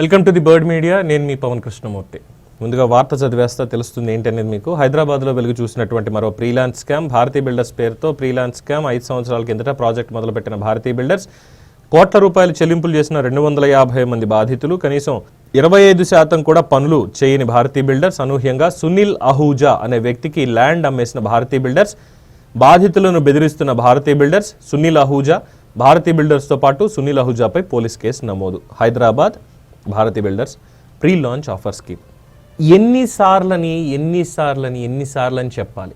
Welcome to the Bird Media. నేను మీ పవన్ కృష్ణమూర్తి. ముందుగా వార్త చదివేస్తా తెలుస్తుంది ఏంటనేది మీకు. హైదరాబాద్లో వెలుగు చూసినటువంటి మరో ప్రీలాన్స్ స్కామ్ భారతీ బిల్డర్స్ పేరుతో ప్రీలాన్స్ స్కామ్ ఐదు సంవత్సరాల కిందట ప్రాజెక్ట్ మొదలుపెట్టిన భారతీ బిల్డర్స్ కోట్ల రూపాయలు చెల్లింపులు చేసిన రెండు వందల యాభై మంది బాధితులు. కనీసం ఇరవై ఐదు శాతం కూడా పనులు చేయని భారతీ బిల్డర్స్ అనూహ్యంగా సునీల్ అహూజా అనే వ్యక్తికి ల్యాండ్ అమ్మేసిన భారతీ బిల్డర్స్ బాధితులను బెదిరిస్తున్న భారతీ బిల్డర్స్ సునీల్ అహూజా భారతీ బిల్డర్స్తో పాటు సునీల్ అహూజాపై పోలీస్ కేసు నమోదు. Hyderabad Bharati Builders pre launch offer scheme ఎన్నిసార్లని ఎన్నిసార్లని ఎన్నిసార్లని చెప్పాలి.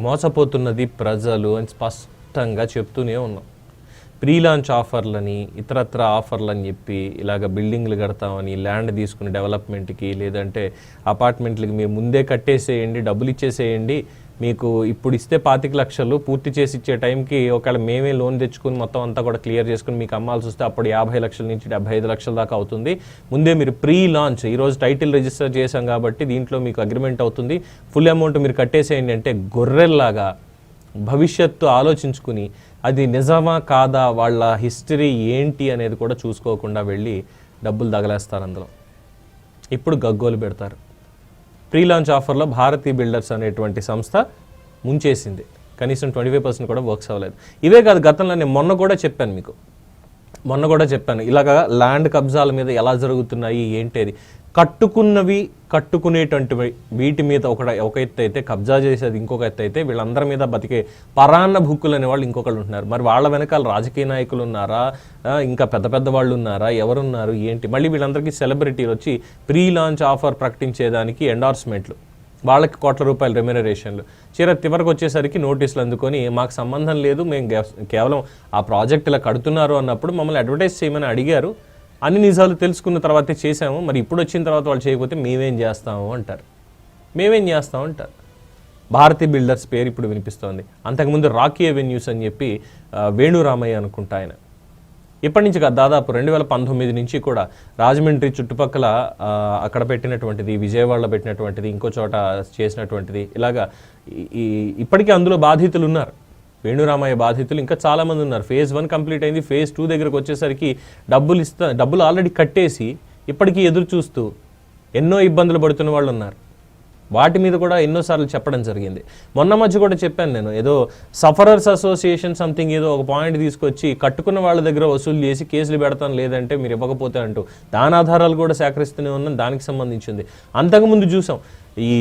మోసపోతున్నది ప్రజలు అని స్పష్టంగా చెప్తూనే ఉన్నాం. ప్రీ లాంచ్ ఆఫర్లని ఇతరత్ర ఆఫర్లని చెప్పి ఇలాగ బిల్డింగ్లు కడతామని ల్యాండ్ తీసుకుని డెవలప్మెంట్కి లేదంటే అపార్ట్మెంట్లకి మీరు ముందే కట్టేసేయండి డబ్బులు ఇచ్చేసేయండి మీకు ఇప్పుడు ఇస్తే పాతిక లక్షలు పూర్తి చేసి ఇచ్చే టైంకి ఒకవేళ మేమే లోన్ తెచ్చుకుని మొత్తం అంతా కూడా క్లియర్ చేసుకుని మీకు అమ్మాల్సి వస్తే అప్పుడు యాభై లక్షల నుంచి డెబ్బై ఐదు లక్షల దాకా అవుతుంది. ముందే మీరు ప్రీ లాంచ్ ఈరోజు టైటిల్ రిజిస్టర్ చేశాం కాబట్టి దీంట్లో మీకు అగ్రిమెంట్ అవుతుంది. ఫుల్ అమౌంట్ మీరు కట్టేసేయండి అంటే గొర్రెల్లాగా భవిష్యత్తు ఆలోచించుకుని అది నిజమా కాదా వాళ్ళ హిస్టరీ ఏంటి అనేది కూడా చూసుకోకుండా వెళ్ళి డబ్బులు తగలేస్తారు అందులో. ఇప్పుడు గగ్గోలు పెడతారు. ప్రీ లాంచ్ ఆఫర్లో భారతీ బిల్డర్స్ అనేటువంటి సంస్థ ముంచేసింది. కనీసం ట్వంటీ ఫైవ్ పర్సెంట్ కూడా వర్క్స్ అవ్వలేదు. ఇవే కాదు గతంలో నేను మొన్న కూడా చెప్పాను మీకు. మొన్న కూడా చెప్పాను. ఇలాగా ల్యాండ్ కబ్జాల మీద ఎలా జరుగుతున్నాయి ఏంటి అది కట్టుకున్నవి కట్టుకునేటువంటివి వీటి మీద ఒక ఒక ఎత్తు అయితే కబ్జా చేసేది ఇంకొక ఎత్తు అయితే వీళ్ళందరి మీద బతికే పరాన్న భుక్కులు అనే వాళ్ళు ఇంకొకళ్ళు ఉంటున్నారు. మరి వాళ్ళ వెనకాల రాజకీయ నాయకులు ఉన్నారా? ఇంకా పెద్ద పెద్ద వాళ్ళు ఉన్నారా? ఎవరున్నారు? ఏంటి? మళ్ళీ వీళ్ళందరికీ సెలబ్రిటీలు వచ్చి ప్రీ లాంచ్ ఆఫర్ ప్రకటించేదానికి ఎండార్స్మెంట్లు వాళ్ళకి కోట్ల రూపాయల రెమ్యునరేషన్లు చీర చివరికి వచ్చేసరికి నోటీసులు అందుకొని మాకు సంబంధం లేదు మేము కేవలం ఆ ప్రాజెక్ట్ ఇలా కడుతున్నారు అన్నప్పుడు మమ్మల్ని అడ్వర్టైజ్ చేయమని అడిగారు. అన్ని నిజాలు తెలుసుకున్న తర్వాతే చేసాము మరి ఇప్పుడు వచ్చిన తర్వాత వాళ్ళు చేయకపోతే మేమేం చేస్తాము అంటారు. మేమేం చేస్తాం అంటారు. భారతీ బిల్డర్స్ పేరు ఇప్పుడు వినిపిస్తోంది. అంతకుముందు రాకీ అవెన్యూస్ అని చెప్పి వేణురామయ్య అనుకుంటా ఆయన. ఇప్పటి నుంచి దాదాపు రెండు వేల పంతొమ్మిది నుంచి కూడా రాజమండ్రి చుట్టుపక్కల అక్కడ పెట్టినటువంటిది విజయవాడలో పెట్టినటువంటిది ఇంకో చోట చేసినటువంటిది ఇలాగా ఈ- ఈ ఇప్పటికీ అందులో బాధితులు ఉన్నారు. వేణురామయ్య బాధితులు ఇంకా చాలామంది ఉన్నారు. ఫేజ్ వన్ కంప్లీట్ అయింది ఫేజ్ టూ దగ్గరకు వచ్చేసరికి డబ్బులు ఇస్తా డబ్బులు ఆల్రెడీ కట్టేసి ఇప్పటికీ ఎదురు చూస్తూ ఎన్నో ఇబ్బందులు పడుతున్న వాళ్ళు ఉన్నారు. వాటి మీద కూడా ఎన్నోసార్లు చెప్పడం జరిగింది. మొన్న మధ్య కూడా చెప్పాను నేను ఏదో సఫరర్స్ అసోసియేషన్ సంథింగ్ ఏదో ఒక పాయింట్ తీసుకొచ్చి కట్టుకున్న వాళ్ళ దగ్గర వసూలు చేసి కేసులు పెడతాను లేదంటే మీరు ఇవ్వకపోతే అంటూ దాని ఆధారాలు కూడా సేకరిస్తూనే ఉన్నాం దానికి సంబంధించింది. అంతకుముందు చూసాం ఈ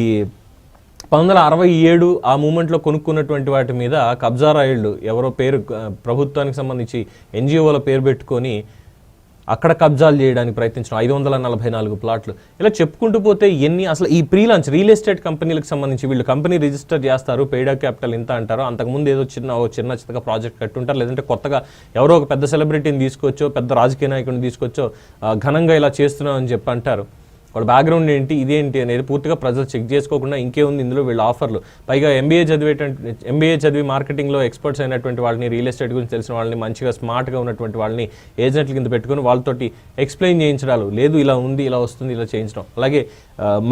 పంతొమ్మిది వందల అరవై ఏడు ఆ మూమెంట్లో కొనుక్కున్నటువంటి వాటి మీద కబ్జా రాయిళ్ళు ఎవరో పేరు ప్రభుత్వానికి సంబంధించి ఎన్జిఓల పేరు పెట్టుకొని అక్కడ కబ్జాలు చేయడానికి ప్రయత్నించడం ఐదు వందల నలభై నాలుగు ప్లాట్లు. ఇలా చెప్పుకుంటూ పోతే ఎన్ని అసలు ఈ ప్రీ లాంచ్ రియల్ ఎస్టేట్ కంపెనీలకు సంబంధించి వీళ్ళు కంపెనీ రిజిస్టర్ చేస్తారు పేడా క్యాపిటల్ ఇంత అంటారు అంతకుముందు ఏదో చిన్న ఓ చిన్న చిన్నగా ప్రాజెక్ట్ కట్టుంటారు లేదంటే కొత్తగా ఎవరో ఒక పెద్ద సెలబ్రిటీని తీసుకొచ్చో పెద్ద రాజకీయ నాయకుడిని తీసుకొచ్చో ఘనంగా ఇలా చేస్తున్నామని చెప్పి అంటారు. వాళ్ళ బ్యాక్గ్రౌండ్ ఏంటి ఇదేంటి అనేది పూర్తిగా ప్రజలు చెక్ చేసుకోకుండా ఇంకేముంది ఇందులో వీళ్ళ ఆఫర్లు పైగా ఎంబీఏ చదివేటువంటి ఎంబీఏ చదివి మార్కెటింగ్లో ఎక్స్పర్ట్స్ అయినటువంటి వాళ్ళని రియల్ ఎస్టేట్ గురించి తెలిసిన వాళ్ళని మంచిగా స్మార్ట్గా ఉన్నటువంటి వాళ్ళని ఏజెంట్ల కింద పెట్టుకుని వాళ్ళతోటి ఎక్స్ప్లెయిన్ చేయించడాలు. లేదు ఇలా ఉంది ఇలా వస్తుంది ఇలా చేయించడం. అలాగే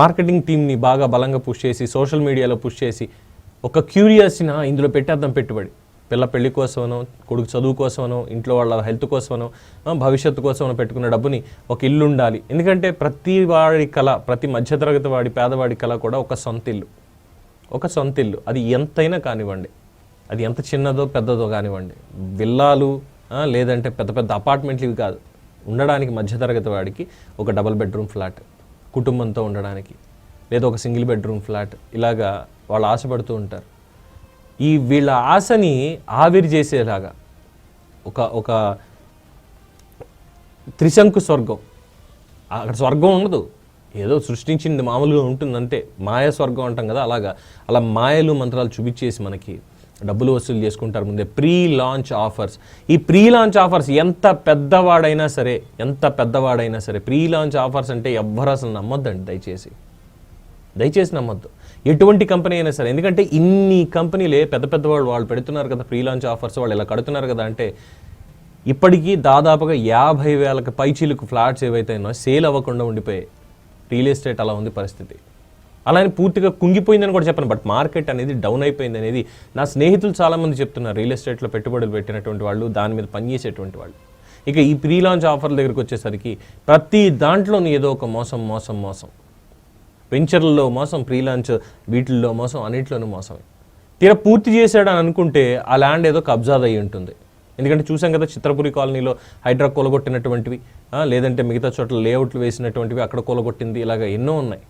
మార్కెటింగ్ టీమ్ని బాగా బలంగా పుష్ చేసి సోషల్ మీడియాలో పుష్ చేసి ఒక క్యూరియాసిటీ ఇందులో పెట్టేద్దాం పెట్టుబడి. పిల్ల పెళ్ళి కోసమనో కొడుకు చదువు కోసమనో ఇంట్లో వాళ్ళ హెల్త్ కోసమనో భవిష్యత్తు కోసమనో పెట్టుకున్న డబ్బుని ఒక ఇల్లు ఉండాలి. ఎందుకంటే ప్రతి వాడి కళ ప్రతి మధ్యతరగతి వాడి పేదవాడి కళ కూడా ఒక సొంత ఇల్లు. ఒక సొంత ఇల్లు. అది ఎంతైనా కానివ్వండి. అది ఎంత చిన్నదో పెద్దదో కానివ్వండి. విల్లాలు లేదంటే పెద్ద పెద్ద అపార్ట్మెంట్లు ఇవి కాదు. ఉండడానికి మధ్యతరగతి వాడికి ఒక డబల్ బెడ్రూమ్ ఫ్లాట్ కుటుంబంతో ఉండడానికి. లేదా ఒక సింగిల్ బెడ్రూమ్ ఫ్లాట్. ఇలాగా వాళ్ళు ఆశపడుతూ ఉంటారు. ఈ వీళ్ళ ఆశని ఆవిరి చేసేలాగా ఒక ఒక త్రిశంకు స్వర్గం. అక్కడ స్వర్గం ఉండదు. ఏదో సృష్టించింది మామూలుగా ఉంటుంది అంతే మాయా స్వర్గం అంటాం కదా అలాగా. అలా మాయలు మంత్రాలు చూపించేసి మనకి డబ్బులు వసూలు చేసుకుంటారు ముందే. Pre launch offers. ఈ ప్రీ లాంచ్ ఆఫర్స్ ఎంత పెద్దవాడైనా సరే ఎంత పెద్దవాడైనా సరే ప్రీ లాంచ్ ఆఫర్స్ అంటే ఎవ్వరు అసలు నమ్మొద్దండి దయచేసి. దయచేసి నమ్మొద్దు. ఎటువంటి కంపెనీ అయినా సరే ఎందుకంటే ఇన్ని కంపెనీలే పెద్ద పెద్ద వాళ్ళు వాళ్ళు పెడుతున్నారు కదా ఫ్రీ లాంచ్ ఆఫర్స్ వాళ్ళు ఇలా కడుతున్నారు కదా అంటే ఇప్పటికీ దాదాపుగా యాభై వేలకు పైచీలకు ఫ్లాట్స్ ఏవైతే ఉన్నాయో సేల్ అవ్వకుండా ఉండిపోయాయి. రియల్ ఎస్టేట్ అలా ఉంది పరిస్థితి. అలానే పూర్తిగా కుంగిపోయిందని కూడా చెప్పను బట్ మార్కెట్ అనేది డౌన్ అయిపోయింది అనేది నా స్నేహితులు చాలామంది చెప్తున్నారు రియల్ ఎస్టేట్లో పెట్టుబడులు పెట్టినటువంటి వాళ్ళు దాని మీద పనిచేసేటువంటి వాళ్ళు. ఇక ఈ ప్రీ లాంచ్ ఆఫర్ల దగ్గరికి వచ్చేసరికి ప్రతి దాంట్లోనూ ఏదో ఒక మోసం మోసం మోసం. వెంచర్లలో మోసం ప్రీ లాంచ్ వీటిల్లో మోసం అన్నింటిలోనూ మోసమే. తీరా పూర్తి చేశాడని అనుకుంటే ఆ ల్యాండ్ ఏదో కబ్జాద్ అయి ఉంటుంది. ఎందుకంటే చూసాం కదా చిత్రపురి కాలనీలో హైడ్రా కూలగొట్టినటువంటివి లేదంటే మిగతా చోట్ల లేఅవుట్లు వేసినటువంటివి అక్కడ కూలగొట్టింది ఇలాగ ఎన్నో ఉన్నాయి.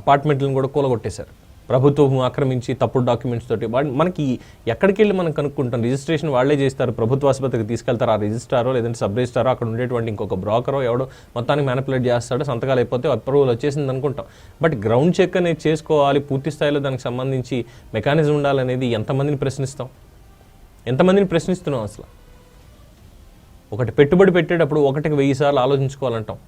అపార్ట్మెంట్లను కూడా కూలగొట్టేశారు. ప్రభుత్వం ఆక్రమించి తప్పుడు డాక్యుమెంట్స్ తోటి మనకి ఎక్కడికి వెళ్ళి మనం కనుక్కుంటాం? రిజిస్ట్రేషన్ వాళ్ళే చేస్తారు. ప్రభుత్వ ఆసుపత్రికి తీసుకెళ్తారు? ఆ రిజిస్టారో లేదంటే సబ్ రిజిస్టారో అక్కడ ఉండేటువంటి ఇంకొక బ్రోకరో ఎవడో మొత్తానికి మ్యానిపులేట్ చేస్తాడు సంతకాలు అయిపోతే అప్రూవల్ వచ్చేసింది అనుకుంటాం. బట్ గ్రౌండ్ చెక్ అనేది చేసుకోవాలి. పూర్తి స్థాయిలో దానికి సంబంధించి మెకానిజం ఉండాలనేది ఎంతమందిని ప్రశ్నిస్తాం? ఎంతమందిని ప్రశ్నిస్తున్నాం అసలు? ఒకటి పెట్టుబడి పెట్టేటప్పుడు ఒకటికి వెయ్యి సార్లు ఆలోచించుకోవాలంటాం.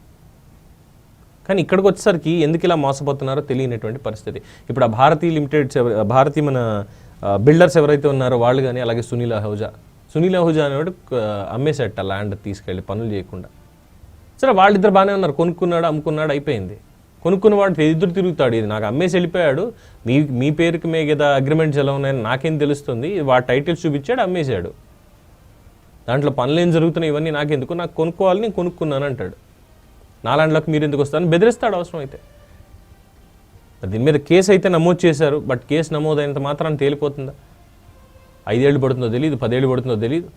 కానీ ఇక్కడికి వచ్చేసరికి ఎందుకు ఇలా మోసపోతున్నారో తెలియనటువంటి పరిస్థితి. ఇప్పుడు ఆ భారతీ లిమిటెడ్ భారతీ మన బిల్డర్స్ ఎవరైతే ఉన్నారో వాళ్ళు కానీ అలాగే సునీల్ అహూజా. సునీల్ అహూజా అనేవాడు అమ్మేసేట ల్యాండ్ తీసుకెళ్ళి పనులు చేయకుండా. సరే వాళ్ళిద్దరు బాగానే ఉన్నారు. కొనుక్కున్నాడు అమ్ముకున్నాడు అయిపోయింది. కొనుక్కున్న వాడు ఎదురు తిరుగుతాడు. ఇది నాకు అమ్మేసి వెళ్ళిపోయాడు. మీ మీ పేరుకి మీ కదా అగ్రిమెంట్స్ ఎలా ఉన్నాయని నాకేం తెలుస్తుంది. వాడు టైటిల్స్ చూపించాడు అమ్మేశాడు. దాంట్లో పనులు ఏం జరుగుతున్నాయి ఇవన్నీ నాకెందుకు? నాకు కొనుక్కోవాలి నేను కొనుక్కున్నాను అంటాడు. నాలాండ్లకు మీరు ఎందుకు వస్తారని బెదిరిస్తాడు అవసరం అయితే దీని మీద కేసు అయితే నమోదు చేశారు బట్ కేసు నమోదైనంత మాత్రాన్ని తేలిపోతుందా? ఐదేళ్ళు పడుతుందో తెలియదు పదేళ్ళు పడుతుందో తెలియదు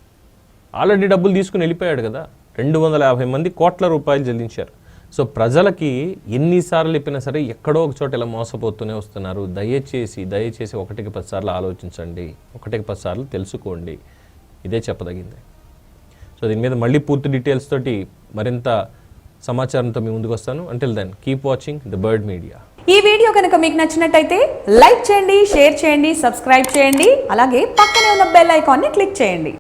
ఆల్రెడీ డబ్బులు తీసుకుని వెళ్ళిపోయాడు కదా. రెండు వందల యాభై మంది కోట్ల రూపాయలు చెల్లించారు. సో ప్రజలకి ఎన్నిసార్లు చెప్పినా సరే ఎక్కడో ఒక చోట ఇలా మోసపోతూనే వస్తున్నారు. దయచేసి దయచేసి ఒకటికి పది సార్లు ఆలోచించండి. ఒకటికి పది సార్లు తెలుసుకోండి. ఇదే చెప్పదగింది. సో దీని మీద మళ్ళీ పూర్తి డీటెయిల్స్ తోటి మరింత సమాచారంతో మీ ముందుకు వస్తాను. Until then keep watching the Bird Media ఈ వీడియో కనుక మీకు నచ్చినట్టయితే లైక్ చేయండి షేర్ చేయండి సబ్స్క్రైబ్ చేయండి అలాగే పక్కనే ఉన్న బెల్ ఐకాన్ని క్లిక్ చేయండి.